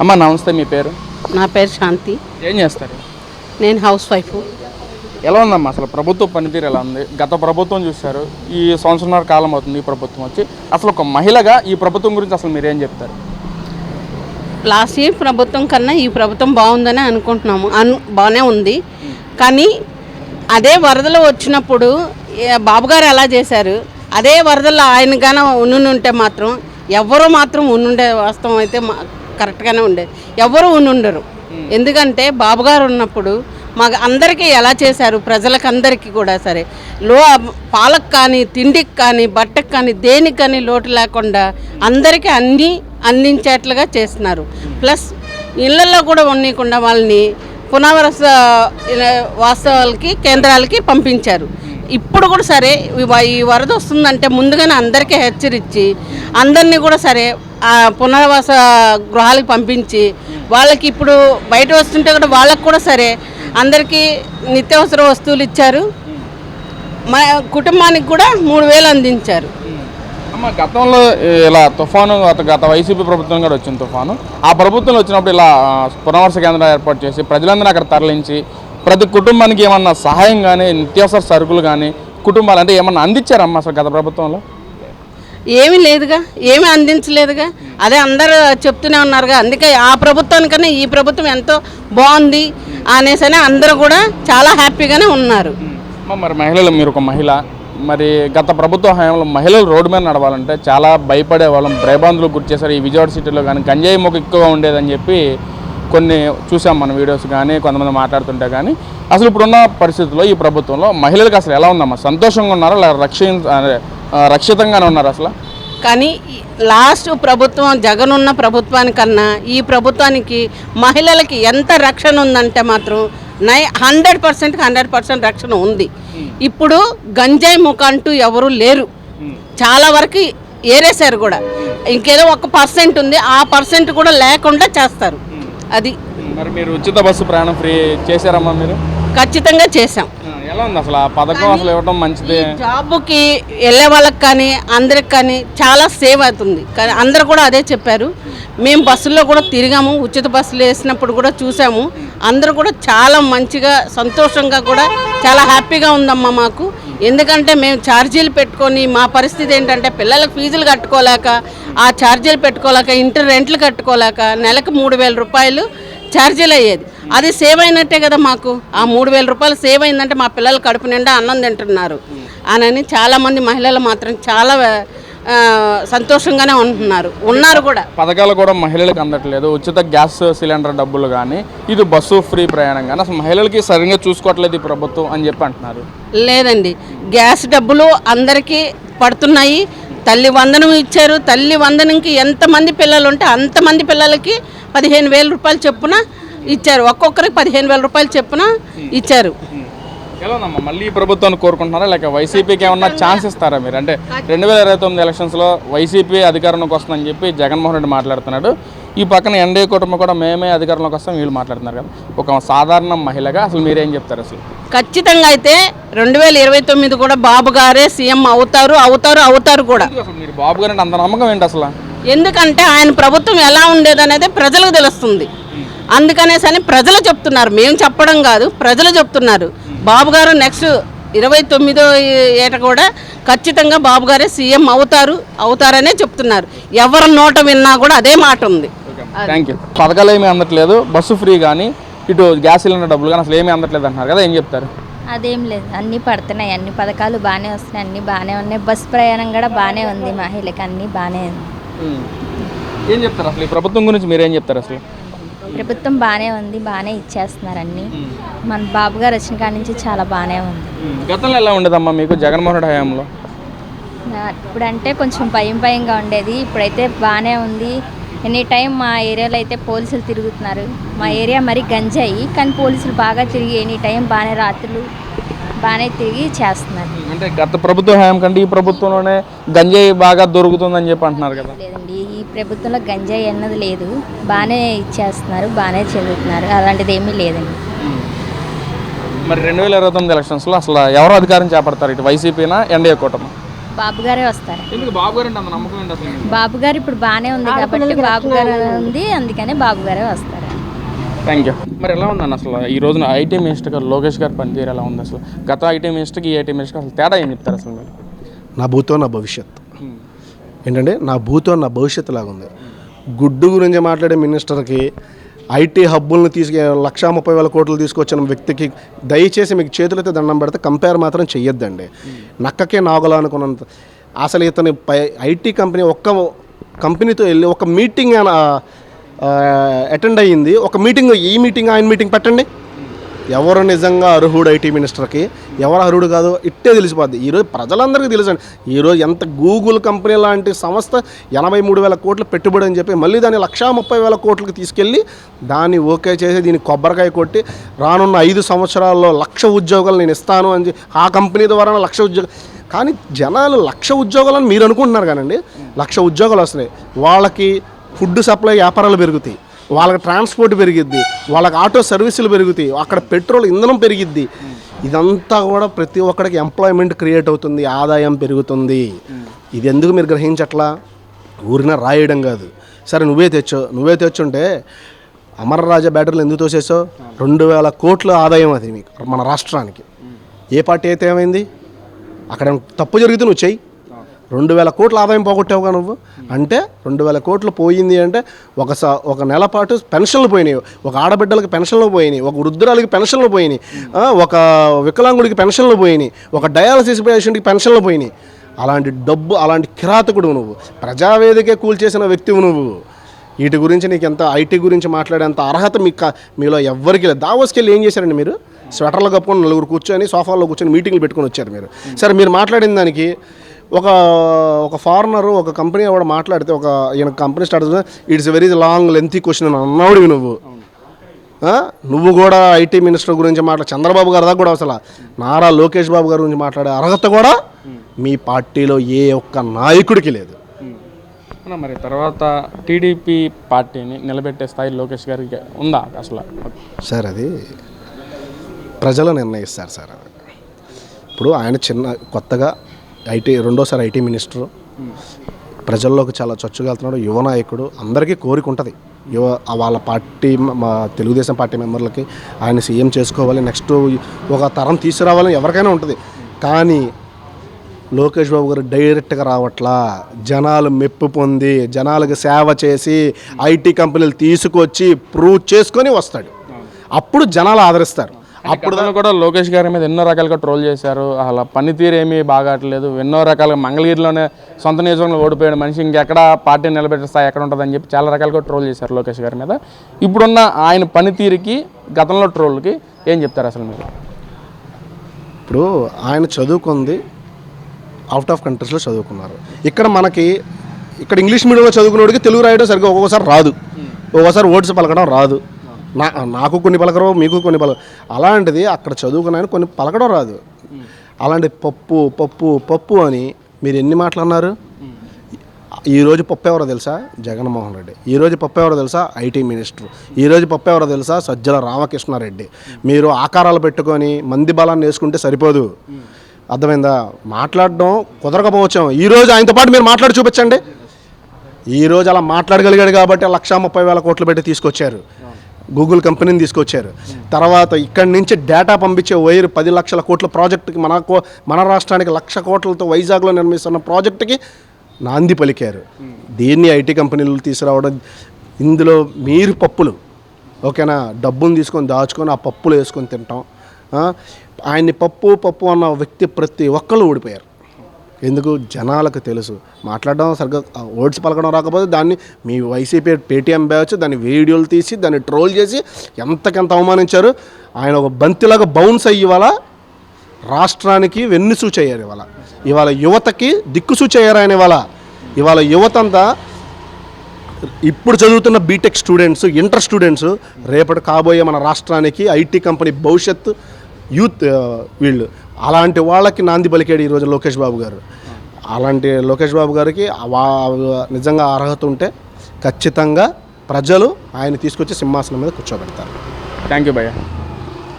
అమ్మ నమస్తే మీ పేరు? నా పేరు శాంతి. ఏం చేస్తారు? నేను హౌస్ వైఫ్. ఎలా ఉందమ్మా అసలు ప్రభుత్వ పనితీరు ఎలా ఉంది? గత ప్రభుత్వం చూశారు ఈ సంవత్సరంన్నర కాలం అవుతుంది ఈ ప్రభుత్వం వచ్చి. అసలు ఒక మహిళగా ఈ ప్రభుత్వం గురించి అసలు మీరు ఏం చెప్తారు? లాస్ట్ ఇయర్ ప్రభుత్వం కన్నా ఈ ప్రభుత్వం బాగుందని అనుకుంటున్నాము. అను బాగానే ఉంది. కానీ అదే వరదలు వచ్చినప్పుడు ఏ, బాబు గారు ఎలా చేశారు? అదే వరదల్లో ఆయన గాన ఉండుంటే మాత్రం ఎవరు మాత్రం ఉండుండే వాస్తవం అయితే మా- కరెక్ట్గానే ఉండేది ఎవరు ఉండరు ఎందుకంటే బాబుగారు ఉన్నప్పుడు మాకు అందరికీ ఎలా చేశారు? ప్రజలకందరికీ కూడా సరే. లో పాలకు కానీ తిండికి కానీ బట్టకు కానీ దేనికి కానీ లోటు లేకుండా అందరికీ అన్నీ అందించేట్లుగా చేస్తున్నారు. ప్లస్ ఇళ్ళలో కూడా ఉండకుండా వాళ్ళని పునర్వస వాస్తవాలకి కేంద్రాలకి పంపించారు. ఇప్పుడు కూడా సరే ఈ వరద వస్తుందంటే ముందుగానే అందరికీ హెచ్చరించి అందరినీ కూడా సరే పునరావాస గృహాలకు పంపించి వాళ్ళకి ఇప్పుడు బయట వస్తుంటే కూడా వాళ్ళకి కూడా సరే. అందరికీ నిత్యావసర వస్తువులు ఇచ్చారు. మా కుటుంబానికి కూడా మూడు వేలు అందించారు. అమ్మ గతంలో ఇలా తుఫాను గత వైసీపీ ప్రభుత్వం కూడా వచ్చింది తుఫాను. ఆ ప్రభుత్వం వచ్చినప్పుడు ఇలా పునర్వాస కేంద్రాలు ఏర్పాటు చేసి ప్రజలందరూ అక్కడ తరలించి ప్రతి కుటుంబానికి ఏమన్నా సహాయం కానీ నిత్యావసర సరుకులు కానీ కుటుంబాలు అంటే ఏమన్నా అందించారమ్మా అసలు గత ప్రభుత్వంలో? ఏమీ లేదుగా ఏమీ అందించలేదుగా. అదే అందరూ చెప్తూనే ఉన్నారుగా అందుకే ఆ ప్రభుత్వానికన్నా ఈ ప్రభుత్వం ఎంతో బాగుంది అనేసని అందరూ కూడా చాలా హ్యాపీగానే ఉన్నారు. మరి మహిళలు మీరు ఒక మహిళ మరి గత ప్రభుత్వ హయాంలో మహిళలు రోడ్డు మీద నడవాలంటే చాలా భయపడే వాళ్ళం భయబంధులకు గురి చేశారు ఈ విజయవాడ సిటీలో కానీ గంజాయి మొక్క ఎక్కువగా ఉండేదని చెప్పి కొన్ని చూసాం మన వీడియోస్ కానీ కొంతమంది మాట్లాడుతుంటే కానీ. అసలు ఇప్పుడున్న పరిస్థితుల్లో ఈ ప్రభుత్వంలో మహిళలకు అసలు ఎలా ఉందమ్మా? సంతోషంగా ఉన్నారా లేదా రక్షి రక్షితంగానే ఉన్నారు అసలు? కానీ లాస్ట్ ప్రభుత్వం జగన్ ఉన్న ప్రభుత్వానికన్నా ఈ ప్రభుత్వానికి మహిళలకి ఎంత రక్షణ ఉందంటే మాత్రం నై హండ్రెడ్ పర్సెంట్ హండ్రెడ్ పర్సెంట్ రక్షణ ఉంది. ఇప్పుడు గంజాయి ముఖ అంటూ ఎవరు లేరు. చాలా వరకు ఏరేశారు కూడా. ఇంకేదో ఒక పర్సెంట్ ఉంది ఆ పర్సెంట్ కూడా లేకుండా చేస్తారు. అది. మరి మీరు ఉచిత బస్సు ప్రయాణం ఫ్రీ చేశారమ్మా మీరు? ఖచ్చితంగా చేసాం ఆ, ఎలా ఉంది అసలు ఆ పథకం అసలు ఇవ్వడం మంచిది? జాబుకి వెళ్ళే వాళ్ళకి కానీ అందరికి కానీ చాలా సేవ్ అవుతుంది. కానీ అందరు కూడా అదే చెప్పారు. మేము బస్సుల్లో కూడా తిరిగాము. ఉచిత బస్సులు వేసినప్పుడు కూడా చూసాము. అందరూ కూడా చాలా మంచిగా సంతోషంగా కూడా చాలా హ్యాపీగా ఉందమ్మా మాకు. ఎందుకంటే మేము ఛార్జీలు పెట్టుకొని మా పరిస్థితి ఏంటంటే పిల్లలకు ఫీజులు కట్టుకోలేక ఆ ఛార్జీలు పెట్టుకోలేక ఇంటి రెంట్లు కట్టుకోలేక నెలకు మూడు వేల రూపాయలు ఛార్జీలు అయ్యేది. అది సేవ్ అయినట్టే కదా మాకు. ఆ మూడు వేల రూపాయలు సేవ్ అయిందంటే మా పిల్లలు కడుపు నిండా అన్నం తింటున్నారు. అని చాలామంది మహిళలు మాత్రం చాలా సంతోషంగానే ఉంటున్నారు. ఉన్నారు కూడా. పథకాలు కూడా మహిళలకు అందట్లేదు. ఉచిత గ్యాస్ సిలిండర్ డబ్బులు కానీ ఇది బస్సు ఫ్రీ ప్రయాణం కానీ అసలు మహిళలకి సరిగ్గా చూసుకోవట్లేదు ఈ ప్రభుత్వం అని చెప్పి అంటున్నారు. లేదండి. గ్యాస్ డబ్బులు అందరికీ పడుతున్నాయి. తల్లి వందనం ఇచ్చారు. తల్లి వందనంకి ఎంతమంది పిల్లలు ఉంటే అంతమంది పిల్లలకి పదిహేను వేల రూపాయలు చొప్పున ఇచ్చారు. ఒక్కొక్కరికి పదిహేను వేల రూపాయలు చొప్పున ఇచ్చారు. ఎలా ఉందమ్మా? మళ్ళీ ప్రభుత్వాన్ని కోరుకుంటున్నారా? లేక వైసీపీకి ఏమన్నా ఛాన్స్ ఇస్తారా మీరు? అంటే రెండు వేల ఇరవై తొమ్మిది ఎలక్షన్స్లో వైసీపీ అధికారంలోకి వస్తుందని చెప్పి జగన్మోహన్ రెడ్డి మాట్లాడుతున్నాడు. ఈ పక్కన ఎన్డీఏ కుటుంబం కూడా మేమే అధికారంలోకి వస్తాం వీళ్ళు మాట్లాడుతున్నారు కదా. ఒక సాధారణ మహిళగా అసలు మీరేం చెప్తారు అసలు? ఖచ్చితంగా అయితే రెండు వేల ఇరవై తొమ్మిది కూడా బాబు గారే సీఎం అవుతారు అవుతారు అవుతారు కూడా. అసలు మీరు బాబు గారు అంటే అంత నమ్మకం ఏంటి అసలు? ఎందుకంటే ఆయన ప్రభుత్వం ఎలా ఉండేదనేది ప్రజలకు తెలుస్తుంది. అందుకనేసి అని ప్రజలు చెప్తున్నారు. మేము చెప్పడం కాదు ప్రజలు చెప్తున్నారు. బాబు గారు నెక్స్ట్ ఇరవై తొమ్మిదో ఏట కూడా ఖచ్చితంగా బాబు గారే సీఎం అవుతారు అవుతారనే చెప్తున్నారు. ఎవరి నోట విన్నా కూడా అదే మాట ఉంది. థ్యాంక్ యూ పథకాలు ఏమీ అందట్లేదు. బస్సు ఫ్రీ కానీ ఇటు గ్యాస్ సిలిండర్ డబ్బులు కానీ అసలు ఏమీ అందట్లేదు అంటున్నారు కదా ఏం చెప్తారు? అదేం లేదు. అన్నీ పడుతున్నాయి. అన్ని పథకాలు బాగానే వస్తున్నాయి. అన్నీ బాగానే ఉన్నాయి. బస్ ప్రయాణం కూడా బాగానే ఉంది మహిళకి అన్నీ బాగానే ఉంది. ఏం చెప్తారు అసలు? ఈ ప్రభుత్వం గురించి మీరేం చెప్తారు అసలు? ప్రభుత్వం బాగానే ఉంది బాగానే ఇచ్చేస్తున్నారు అన్నీ. మన బాబు గారు వచ్చిన కాడి నుంచి చాలా బాగానే ఉంది. గతంలో ఎలా ఉండేదమ్మా మీకు జగన్మోహన్ రెడ్డి హయాంలో? ఇప్పుడంటే కొంచెం భయం భయంగా ఉండేది. ఇప్పుడైతే బాగానే ఉంది. ఎనీ టైం మా ఏరియాలో అయితే పోలీసులు తిరుగుతున్నారు. మా ఏరియా మరి గంజాయి కానీ పోలీసులు బాగా తిరిగి ఎనీ టైం బాగానే రాత్రులు బాగానే తిరిగి చేస్తున్నారు. అంటే గత ప్రభుత్వ హయాం కంటే ఈ ప్రభుత్వంలోనే గంజాయి బాగా దొరుకుతుందని చెప్పి అంటున్నారు కదా. లేదండి ఈ ప్రభుత్వంలో గంజాయి అన్నది లేదు. బాగానే ఇచ్చేస్తున్నారు బాగానే చదువుతున్నారు. అలాంటిది ఏమీ లేదండి మరి రెండు వేల ఇరవై తొమ్మిది ఎలక్షన్స్లో అసలు ఎవరు అధికారం చేపడతారు? ఇటు వైసీపీనా ఎన్డీఏ కూటమి? బాబు గారే వస్తారు. ఎందుకు? బాబు గారు అంత నమ్మకం ఏంటి అసలు మీకు? బాబు గారు ఇప్పుడు బాగానే ఉంది కాబట్టి బాబు గారు ఉంది అందుకనే బాబు గారే వస్తారు. Thank you. మరి ఎలా ఉందన్న అసలు ఈ రోజున ఐటీ మినిస్టర్ గారు లోకేష్ గారు పనితీరు ఎలా ఉంది అసలు? గత ఐటీ మినిస్టర్కి ఈ ఐటీ మినిస్టర్ అసలు తేడా ఏం చెప్తారు అసలు మీరు? నా భూతో నా భవిష్యత్ ఏంటంటే నా భూతో నా భవిష్యత్తు లాగుంది ఉంది. గుడ్డు గురించి మాట్లాడే మినిస్టర్కి ఐటీ హబ్బులను తీసుకు లక్షా ముప్పై వేల కోట్లు తీసుకొచ్చిన వ్యక్తికి దయచేసి మీకు చేతులైతే దండం పెడితే కంపేర్ మాత్రం చెయ్యొద్దండి. నక్కకే నాగలా అనుకున్నంత అసలు ఇతని పై ఐటీ కంపెనీ ఒక్క కంపెనీతో వెళ్ళి ఒక మీటింగ్ ఆయన అటెండ్ అయ్యింది. ఒక మీటింగ్ ఈ మీటింగ్ ఆయన మీటింగ్ పెట్టండి. ఎవరు నిజంగా అర్హుడు ఐటీ మినిస్టర్కి? ఎవరు అర్హుడు కాదు ఇట్టే తెలిసిపోద్ది. ఈరోజు ప్రజలందరికీ తెలుసండి. ఈరోజు ఎంత గూగుల్ కంపెనీ లాంటి సంస్థ ఎనభై మూడు వేల కోట్ల పెట్టుబడి అని చెప్పి మళ్ళీ దాన్ని లక్షా ముప్పై వేల కోట్లకి తీసుకెళ్ళి దాన్ని ఓకే చేసి దీన్ని కొబ్బరికాయ కొట్టి రానున్న ఐదు సంవత్సరాల్లో లక్ష ఉద్యోగాలు నేను ఇస్తాను అని ఆ కంపెనీ ద్వారా లక్ష ఉద్యోగం కానీ జనాలు లక్ష ఉద్యోగాలని మీరు అనుకుంటున్నారు కానండి. లక్ష ఉద్యోగాలు వస్తున్నాయి. వాళ్ళకి ఫుడ్ సప్లై వ్యాపారాలు పెరుగుతాయి. వాళ్ళకి ట్రాన్స్పోర్ట్ పెరిగిద్ది వాళ్ళకి ఆటో సర్వీసులు పెరుగుతాయి అక్కడ పెట్రోల్ ఇంధనం పెరిగిద్ది. ఇదంతా కూడా ప్రతి ఒక్కడికి ఎంప్లాయ్మెంట్ క్రియేట్ అవుతుంది ఆదాయం పెరుగుతుంది. ఇది ఎందుకు మీరు గ్రహించట్లా? ఊరిన రాయడం కాదు. సరే నువ్వే తెచ్చావు నువ్వే తెచ్చుంటే అమరరాజా బ్యాటరీలు ఎందుకు తోసేసావు? రెండు వేల కోట్ల ఆదాయం అది మీకు మన రాష్ట్రానికి. ఏ పార్టీ అయితే ఏమైంది? అక్కడ తప్పు జరిగితే నువ్వు చెయ్యి. రెండు వేల కోట్ల ఆదాయం పోగొట్టావుగా నువ్వు? అంటే రెండు వేల కోట్లు పోయింది అంటే ఒక స ఒక నెల పాటు పెన్షన్లు పోయినాయి. ఒక ఆడబిడ్డలకి పెన్షన్లు పోయినాయి. ఒక వృద్ధురాలకి పెన్షన్లు పోయినాయి. ఒక వికలాంగుడికి పెన్షన్లు పోయినాయి. ఒక డయాలసిస్ పేషెంట్కి పెన్షన్లు పోయినాయి. అలాంటి డబ్బు అలాంటి కిరాతకుడు నువ్వు. ప్రజావేదికే కూల్చేసిన వ్యక్తివు నువ్వు. వీటి గురించి నీకు ఎంత ఐటీ గురించి మాట్లాడేంత అర్హత మీకు మీలో ఎవ్వరికి లేదు. దావోస్కి వెళ్ళి ఏం చేశారండి మీరు? స్వెటర్లు కప్పుకొని నలుగురు కూర్చొని సోఫాలో కూర్చొని మీటింగ్లు పెట్టుకొని వచ్చారు మీరు. సరే మీరు మాట్లాడిన దానికి ఒక ఒక ఫారినర్ ఒక కంపెనీ ఎవడ మాట్లాడితే ఒక ఈయన company start it's very long lengthy question అని అన్నాడు నువ్వు? నువ్వు కూడా ఐటీ మినిస్టర్ గురించి మాట్లా చంద్రబాబు గారి దాకా కూడా అసలు నారా లోకేష్ బాబు గారి గురించి మాట్లాడే అర్హత కూడా మీ పార్టీలో ఏ ఒక్క నాయకుడికి లేదు. మరి తర్వాత టీడీపీ పార్టీని నిలబెట్టే స్థాయి లోకేష్ గారికి ఉందా అసలు? సార్ అది ప్రజలు నిర్ణయిస్తారు సార్ అది. ఇప్పుడు ఆయన చిన్న కొత్తగా ఐటీ రెండోసారి ఐటీ మినిస్టరు. ప్రజల్లోకి చాలా చొచ్చుకెళ్తున్నాడు యువ నాయకుడు అందరికీ కోరిక ఉంటుంది. యువ వాళ్ళ పార్టీ మా తెలుగుదేశం పార్టీ మెంబర్లకి ఆయన సీఎం చేసుకోవాలి నెక్స్ట్ ఒక తరం తీసుకురావాలని ఎవరికైనా ఉంటుంది. కానీ లోకేష్ బాబు గారు డైరెక్ట్గా రావట్లా. జనాలు మెప్పు పొంది జనాలకు సేవ చేసి ఐటీ కంపెనీలు తీసుకొచ్చి ప్రూవ్ చేసుకొని వస్తాడు. అప్పుడు జనాలు ఆదరిస్తారు. అప్పుడు కూడా లోకేష్ గారి మీద ఎన్నో రకాలుగా ట్రోల్ చేశారు. అసలు పనితీరు ఏమీ బాగాట్లేదు. ఎన్నో రకాలుగా మంగళగిరిలోనే సొంత నియోజకంలో ఓడిపోయాడు మనిషి ఇంకెక్కడ పార్టీ నిలబెట్టే స్థాయి ఎక్కడ ఉంటుందని చెప్పి చాలా రకాలుగా ట్రోల్ చేశారు లోకేష్ గారి మీద. ఇప్పుడున్న ఆయన పనితీరుకి గతంలో ట్రోల్కి ఏం చెప్తారు అసలు మీరు? ఇప్పుడు ఆయన చదువుకుంది అవుట్ ఆఫ్ కంట్రీస్లో చదువుకున్నారు. ఇక్కడ మనకి ఇక్కడ ఇంగ్లీష్ మీడియంలో చదువుకున్నోడికి తెలుగు రాయడం సరిగ్గా ఒక్కొక్కసారి రాదు. ఒక్కోసారి ఓట్స్ పలకడం రాదు. నా నాకు కొన్ని పలకరు మీకు కొన్ని పలక అలాంటిది అక్కడ చదువుకున్నాయని కొన్ని పలకడం రాదు. అలాంటి పప్పు పప్పు పప్పు అని మీరు ఎన్ని మాటలు అన్నారు ఈరోజు పప్పు ఎవరో తెలుసా? జగన్మోహన్ రెడ్డి. ఈరోజు పప్పు ఎవరో తెలుసా? IT minister. ఈరోజు పప్పు ఎవరో తెలుసా? సజ్జల రామకృష్ణారెడ్డి. మీరు ఆకారాలు పెట్టుకొని మంది బలాన్ని వేసుకుంటే సరిపోదు. అర్థమైందా? మాట్లాడడం కుదరకపోవచ్చాం ఈరోజు ఆయనతో పాటు మీరు మాట్లాడి చూపించండి. ఈరోజు అలా మాట్లాడగలిగాడు కాబట్టి లక్షా ముప్పై వేల కోట్లు పెట్టి తీసుకొచ్చారు. గూగుల్ కంపెనీని తీసుకొచ్చారు. తర్వాత ఇక్కడి నుంచి డేటా పంపించే వైర్ పది లక్షల కోట్ల ప్రాజెక్టుకి మన కో- మన రాష్ట్రానికి లక్ష కోట్లతో వైజాగ్లో నిర్మిస్తున్న ప్రాజెక్టుకి నాంది పలికారు. దీన్ని ఐటీ కంపెనీలు తీసుకురావడం ఇందులో మీరు పప్పులు ఓకేనా? డబ్బును తీసుకొని దాచుకొని ఆ పప్పులు వేసుకొని తింటాం. ఆయన్ని పప్పు పప్పు అన్న వ్యక్తి ప్రతి ఒక్కళ్ళు ఓడిపోయారు ఎందుకు జనాలకు తెలుసు? మాట్లాడడం సరిగ్గా వర్డ్స్ పలకడం రాకపోతే దాన్ని మీ వైసీపీ పేటీఎం బ్యాచ్ దాన్ని వీడియోలు తీసి దాన్ని ట్రోల్ చేసి ఎంతకెంత అవమానించారు? ఆయన ఒక బంతిలాగా బౌన్స్ అయ్యి ఇవాళ రాష్ట్రానికి వెన్నుసూచి అయ్యారు ఇవాళ. ఇవాళ యువతకి దిక్కుసూచి అయ్యారు ఆయన ఇవాళ. ఇవాళ యువత అంతా ఇప్పుడు చదువుతున్న బీటెక్ స్టూడెంట్స్ ఇంటర్ స్టూడెంట్స్ రేపటి కాబోయే మన రాష్ట్రానికి ఐటీ కంపెనీ భవిష్యత్తు యూత్ వీళ్ళు. అలాంటి వాళ్ళకి నాంది పలికాడు ఈరోజు లోకేష్ బాబు గారు. అలాంటి లోకేష్ బాబు గారికి నిజంగా అర్హత ఉంటే ఖచ్చితంగా ప్రజలు ఆయన తీసుకొచ్చి సింహాసనం మీద కూర్చోబెడతారు. థ్యాంక్ యూ భయ్యా.